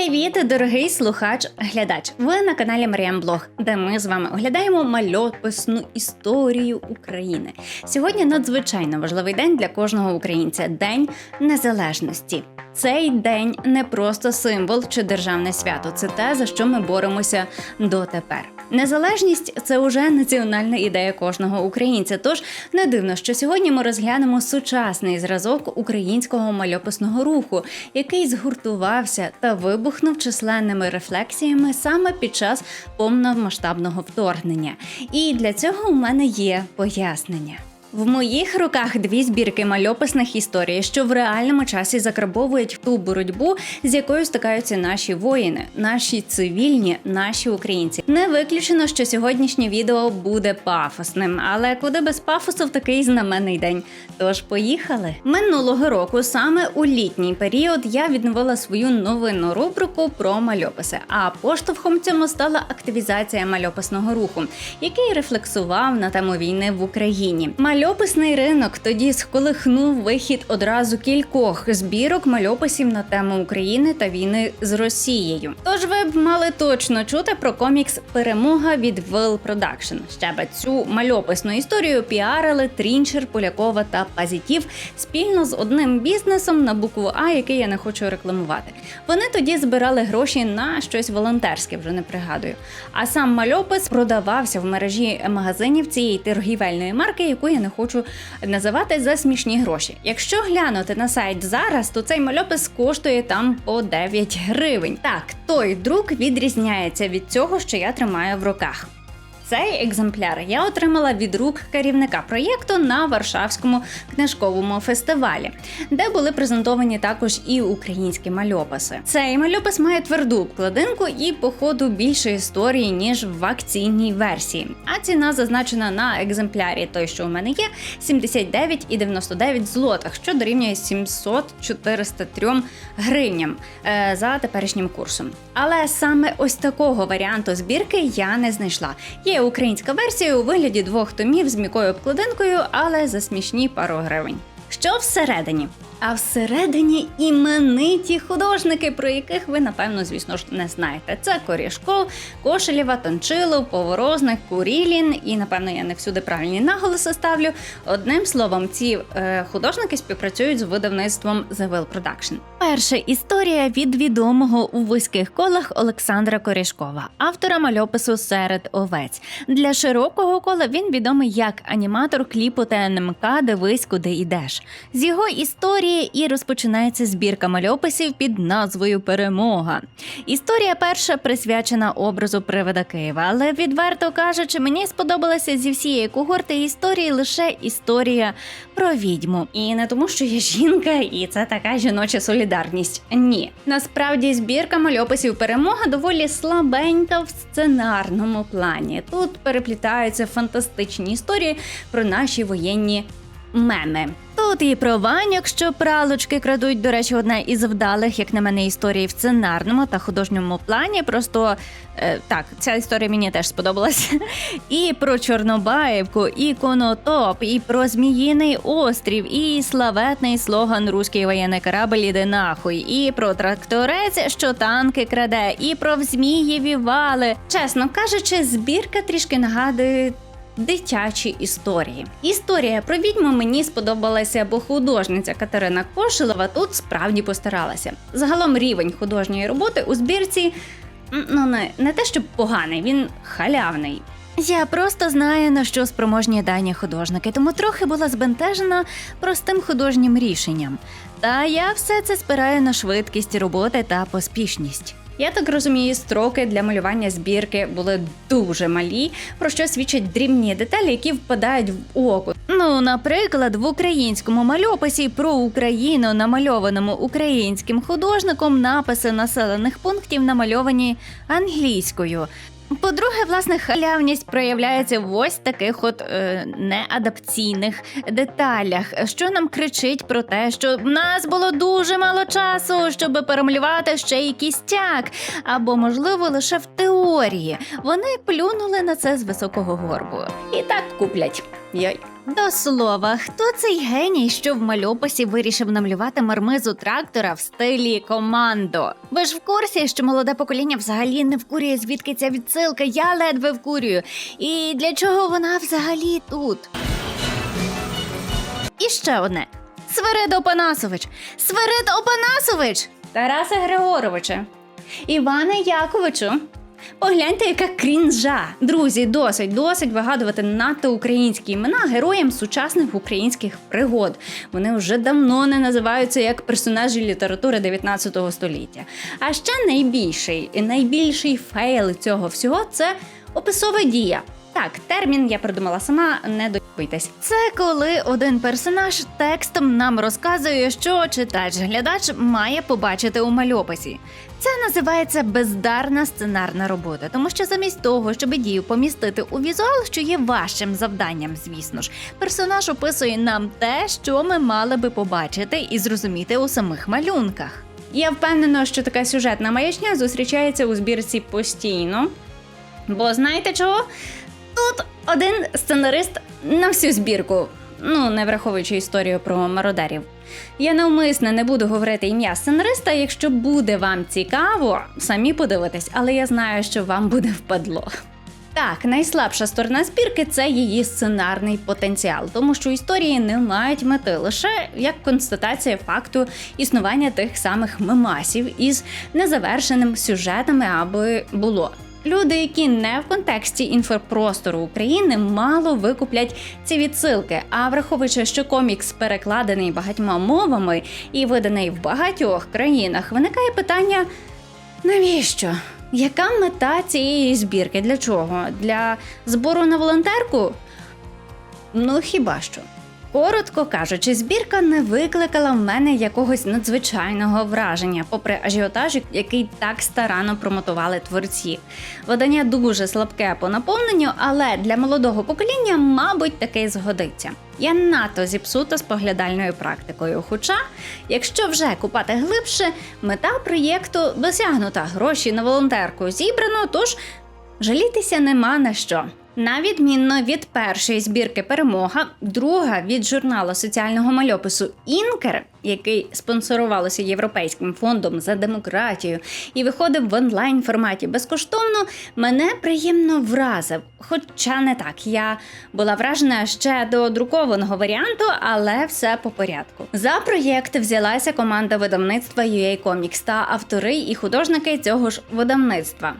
Привіт, дорогий слухач, глядач. Ви на каналі Маріам Блог, де ми з вами оглядаємо мальописну історію України. Сьогодні надзвичайно важливий день для кожного українця День Незалежності. Цей день не просто символ чи державне свято, це те, за що ми боремося дотепер. Незалежність це уже національна ідея кожного українця. Тож не дивно, що сьогодні ми розглянемо сучасний зразок українського мальописного руху, який згуртувався та вибухнув численними рефлексіями саме під час повномасштабного вторгнення. І для цього у мене є пояснення. В моїх руках дві збірки мальописних історій, що в реальному часі закарбовують ту боротьбу, з якою стикаються наші воїни, наші цивільні, наші українці. Не виключено, що сьогоднішнє відео буде пафосним, але куди без пафосу в такий знаменний день. Тож поїхали. Минулого року, саме у літній період, я відновила свою новинну рубрику про мальописи. А поштовхом цьому стала активізація мальописного руху, який рефлексував на тему війни в Україні. Мальописний ринок тоді сколихнув вихід одразу кількох збірок мальописів на тему України та війни з Росією. Тож ви б мали точно чути про комікс Перемога від Will Production. Ще би цю мальописну історію піарили Трінчер, Полякова та Пазітів спільно з одним бізнесом на букву А, який я не хочу рекламувати. Вони тоді збирали гроші на щось волонтерське, вже не пригадую. А сам мальопис продавався в мережі магазинів цієї торгівельної марки, яку я не хочу називати за смішні гроші. Якщо глянути на сайт зараз, то цей мальопис коштує там по 9 гривень. Так, той друк відрізняється від цього, що я тримаю в руках. Цей екземпляр я отримала від рук керівника проєкту на Варшавському книжковому фестивалі, де були презентовані також і українські мальописи. Цей мальопис має тверду обкладинку і, по ходу, більше історії ніж в акційній версії. А ціна зазначена на екземплярі, той, що у мене є, 79,99 злотих, що дорівнює 700-403 гривням е, за теперішнім курсом. Але саме ось такого варіанту збірки я не знайшла. Є українська версія у вигляді двох томів з м'якою обкладинкою, але за смішні пару гривень. Що всередині? А всередині імениті художники, про яких ви, напевно, звісно ж, не знаєте. Це Корішков, Кошелєва, Тончилов, Поворозник, Курілін, і, напевно, я не всюди правильні наголоси ставлю. Одним словом, ці е, художники співпрацюють з видавництвом The Will Production. Перша історія від відомого у вузьких колах Олександра Корішкова, автора мальопису серед овець. Для широкого кола він відомий як аніматор кліпу ТНМК Дивись, куди йдеш. З його історії і розпочинається збірка мальописів під назвою Перемога. Історія перша присвячена образу привида Києва, але відверто кажучи, мені сподобалася зі всієї когорти історії лише історія про відьму. І не тому, що я жінка, і це така жіноча солідарність. Ні, насправді збірка мальописів перемога доволі слабенька в сценарному плані. Тут переплітаються фантастичні історії про наші воєнні меми. Тут і про ваньок, що пралочки крадуть, до речі, одна із вдалих, як на мене, історій в сценарному та художньому плані. Просто е, так, ця історія мені теж сподобалася. І про Чорнобаївку, і конотоп, і про Зміїний острів, і славетний слоган Руський воєнний корабль іде нахуй, і про тракторець, що танки краде, і про Змієві вали. Чесно кажучи, збірка трішки нагадує дитячі історії. Історія про відьму мені сподобалася, бо художниця Катерина Кошелова тут справді постаралася. Загалом рівень художньої роботи у збірці ну не, не те, щоб поганий, він халявний. Я просто знаю на що спроможні дані художники, тому трохи була збентежена простим художнім рішенням. Та я все це спираю на швидкість роботи та поспішність. Я так розумію, строки для малювання збірки були дуже малі, про що свідчать дрібні деталі, які впадають в око. Ну, наприклад, в українському мальописі про Україну, намальованому українським художником, написи населених пунктів намальовані англійською. По-друге, власне, халявність проявляється в ось таких от е, неадапційних деталях, що нам кричить про те, що в нас було дуже мало часу, щоб перемалювати ще й кістяк, або, можливо, лише в теорії. Вони плюнули на це з високого горбу. І так куплять. Йой. До слова, хто цей геній, що в мальописі вирішив намалювати мармизу трактора в стилі командо? Ви ж в курсі, що молоде покоління взагалі не вкурює, звідки ця відсилка, я ледве вкурюю. І для чого вона взагалі тут? І ще одне. Свирид Опанасович! Свирид Опанасович! Тарасе Григоровиче! Іване Яковичу! Погляньте, яка крінжа. Друзі, досить, досить вигадувати надто українські імена героям сучасних українських пригод. Вони вже давно не називаються як персонажі літератури 19 століття. А ще найбільший і найбільший фейл цього всього це описова дія. Так, термін я придумала сама, не доїбуйтесь. Це коли один персонаж текстом нам розказує, що читач-глядач має побачити у мальописі. Це називається бездарна сценарна робота, тому що замість того, щоб дію помістити у візуал, що є вашим завданням, звісно ж, персонаж описує нам те, що ми мали би побачити і зрозуміти у самих малюнках. Я впевнена, що така сюжетна маячня зустрічається у збірці постійно. Бо знаєте чого? Тут один сценарист на всю збірку. Ну, не враховуючи історію про мародерів. Я навмисно не буду говорити ім'я сценариста. Якщо буде вам цікаво, самі подивитесь, але я знаю, що вам буде впадло. Так, найслабша сторона збірки це її сценарний потенціал, тому що історії не мають мети лише як констатація факту існування тих самих мемасів із незавершеним сюжетами, аби було. Люди, які не в контексті інфопростору України, мало викуплять ці відсилки. А враховуючи, що комікс перекладений багатьма мовами і виданий в багатьох країнах, виникає питання: навіщо? Яка мета цієї збірки? Для чого? Для збору на волонтерку? Ну хіба що? Коротко кажучи, збірка не викликала в мене якогось надзвичайного враження, попри ажіотаж, який так старанно промотували творці. Видання дуже слабке по наповненню, але для молодого покоління, мабуть, таки згодиться. Я надто зіпсута споглядальною практикою. Хоча, якщо вже купати глибше, мета проєкту досягнута, гроші на волонтерку зібрано, тож жалітися нема на що. На відмінно від першої збірки перемога, друга від журналу соціального мальопису Інкер, який спонсорувалося Європейським фондом за демократію і виходив в онлайн форматі безкоштовно, мене приємно вразив. Хоча не так, я була вражена ще до друкованого варіанту, але все по порядку. За проєкт взялася команда видавництва UA Comics та автори і художники цього ж видавництва.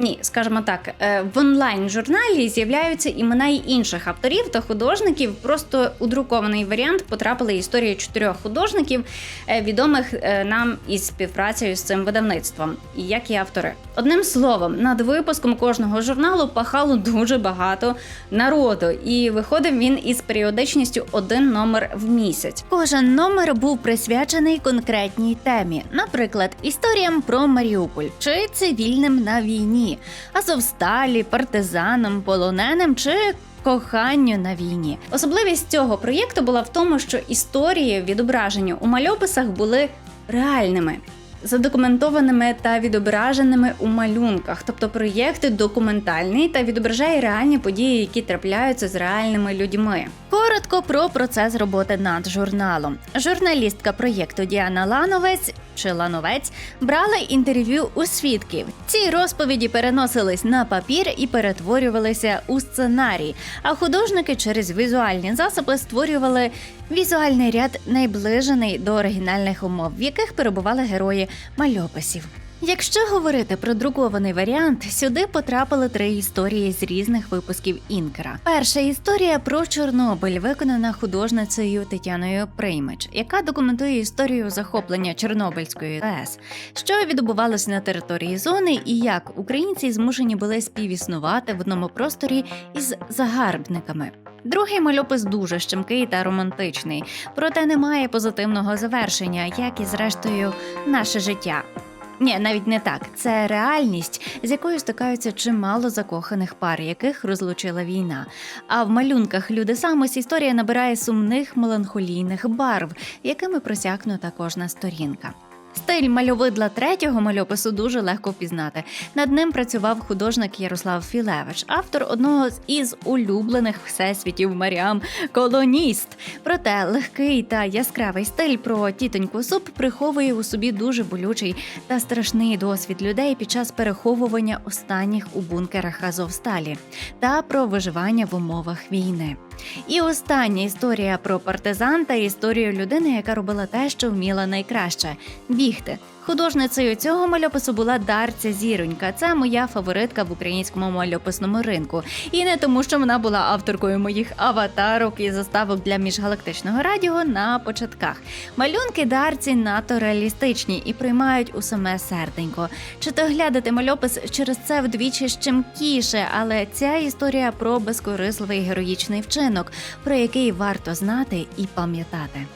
Ні, скажімо так, е, в онлайн-журналі з'являються імена й інших авторів та художників. Просто у друкований варіант потрапили історії чотирьох художників, е, відомих е, нам із співпрацею з цим видавництвом, як і автори. Одним словом, над випуском кожного журналу пахало дуже багато народу, і виходив він із періодичністю один номер в місяць. Кожен номер був присвячений конкретній темі, наприклад, історіям про Маріуполь чи цивільним на війні. Азовсталі, партизанам, полоненим чи коханню на війні. Особливість цього проєкту була в тому, що історії відображені у мальописах були реальними. Задокументованими та відображеними у малюнках, тобто проєкт документальний та відображає реальні події, які трапляються з реальними людьми. Коротко про процес роботи над журналом. Журналістка проєкту Діана Лановець чи Лановець брала інтерв'ю у свідків. Ці розповіді переносились на папір і перетворювалися у сценарій. А художники через візуальні засоби створювали візуальний ряд, найближений до оригінальних умов, в яких перебували герої мальописів. Якщо говорити про друкований варіант, сюди потрапили три історії з різних випусків Інкера. Перша історія про Чорнобиль, виконана художницею Тетяною Приймич, яка документує історію захоплення Чорнобильської АЕС, що відбувалося на території зони, і як українці змушені були співіснувати в одному просторі із загарбниками. Другий мальопис дуже щемкий та романтичний, проте не має позитивного завершення, як і зрештою наше життя. Ні, навіть не так. Це реальність, з якою стикаються чимало закоханих пар, яких розлучила війна. А в малюнках люди самось історія набирає сумних меланхолійних барв, якими просякнута кожна сторінка. Стиль мальовидла третього мальопису дуже легко впізнати. Над ним працював художник Ярослав Філевич, автор одного з із улюблених всесвітів Маріам колоніст. Проте легкий та яскравий стиль про тітоньку суп приховує у собі дуже болючий та страшний досвід людей під час переховування останніх у бункерах Азовсталі та про виживання в умовах війни. І остання історія про партизан та історію людини, яка робила те, що вміла найкраще бігти. Художницею цього мальопису була Дарця Зіронька. Це моя фаворитка в українському мальописному ринку. І не тому, що вона була авторкою моїх аватарок і заставок для міжгалактичного радіо на початках. Малюнки Дарці надто реалістичні і приймають у саме серденько. Чи то глядати мальопис через це вдвічі щемкіше, але ця історія про безкорисливий героїчний вчинок, про який варто знати і пам'ятати.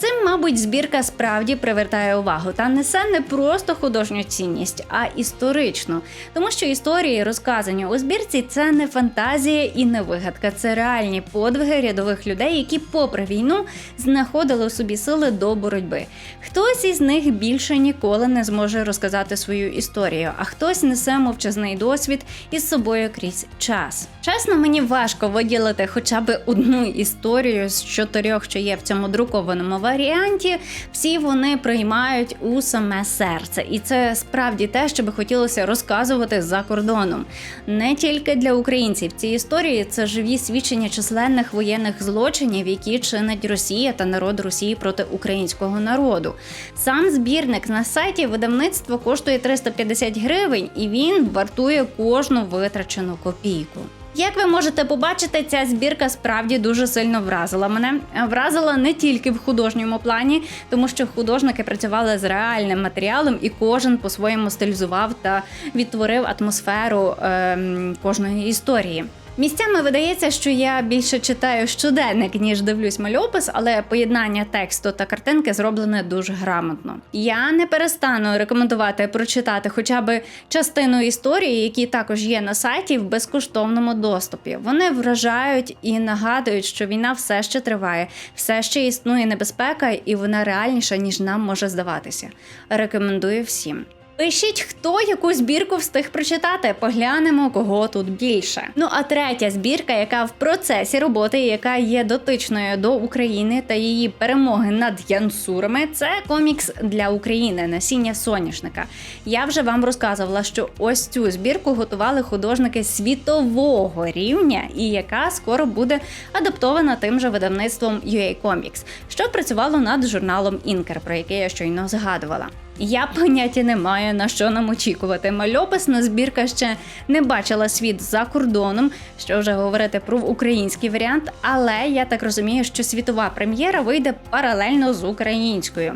Цим, мабуть, збірка справді привертає увагу та несе не просто художню цінність, а історичну. Тому що історії, розказані у збірці, це не фантазія і не вигадка, це реальні подвиги рядових людей, які, попри війну, знаходили у собі сили до боротьби. Хтось із них більше ніколи не зможе розказати свою історію, а хтось несе мовчазний досвід із собою крізь час. Чесно, мені важко виділити хоча б одну історію з чотирьох, що є в цьому друкованому варіанті. Всі вони приймають у саме серце, і це справді те, що би хотілося розказувати за кордоном. Не тільки для українців. Ці історії це живі свідчення численних воєнних злочинів, які чинить Росія та народ Росії проти українського народу. Сам збірник на сайті видавництва коштує 350 гривень, і він вартує кожну витрачену копійку. Як ви можете побачити, ця збірка справді дуже сильно вразила мене. Вразила не тільки в художньому плані, тому що художники працювали з реальним матеріалом, і кожен по-своєму стилізував та відтворив атмосферу е кожної історії. Місцями видається, що я більше читаю щоденник, ніж дивлюсь мальопис, але поєднання тексту та картинки зроблене дуже грамотно. Я не перестану рекомендувати прочитати хоча б частину історії, які також є на сайті в безкоштовному доступі. Вони вражають і нагадують, що війна все ще триває, все ще існує небезпека, і вона реальніша ніж нам може здаватися. Рекомендую всім. Пишіть, хто яку збірку встиг прочитати. Поглянемо, кого тут більше. Ну а третя збірка, яка в процесі роботи, яка є дотичною до України та її перемоги над янсурами, це комікс для України насіння соняшника. Я вже вам розказувала, що ось цю збірку готували художники світового рівня, і яка скоро буде адаптована тим же видавництвом UA Comics, що працювало над журналом Інкер, про який я щойно згадувала. Я поняття не маю на що нам очікувати. Мальописна збірка ще не бачила світ за кордоном, що вже говорити про український варіант, але я так розумію, що світова прем'єра вийде паралельно з українською.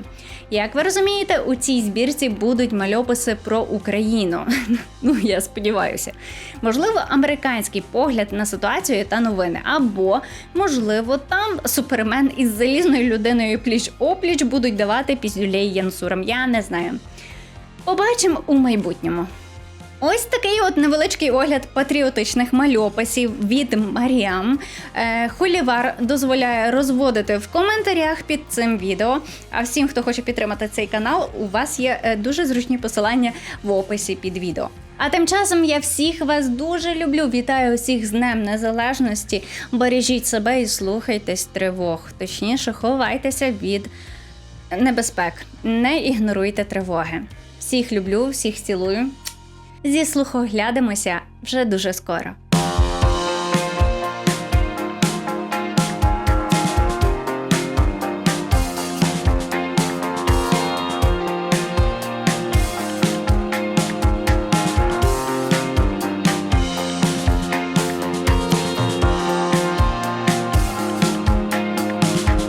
Як ви розумієте, у цій збірці будуть мальописи про Україну. Ну я сподіваюся. Можливо, американський погляд на ситуацію та новини, або можливо, там супермен із залізною людиною пліч опліч будуть давати піздюлей янсурам. Я не знаю. Побачимо у майбутньому. Ось такий от невеличкий огляд патріотичних мальописів від Маріам. Е, Холівар дозволяє розводити в коментарях під цим відео. А всім, хто хоче підтримати цей канал, у вас є е, дуже зручні посилання в описі під відео. А тим часом я всіх вас дуже люблю. Вітаю усіх з Днем Незалежності. Бережіть себе і слухайтесь тривог. Точніше, ховайтеся від небезпек. Не ігноруйте тривоги. Всіх люблю, всіх цілую. Зі слухоглядимося вже дуже скоро.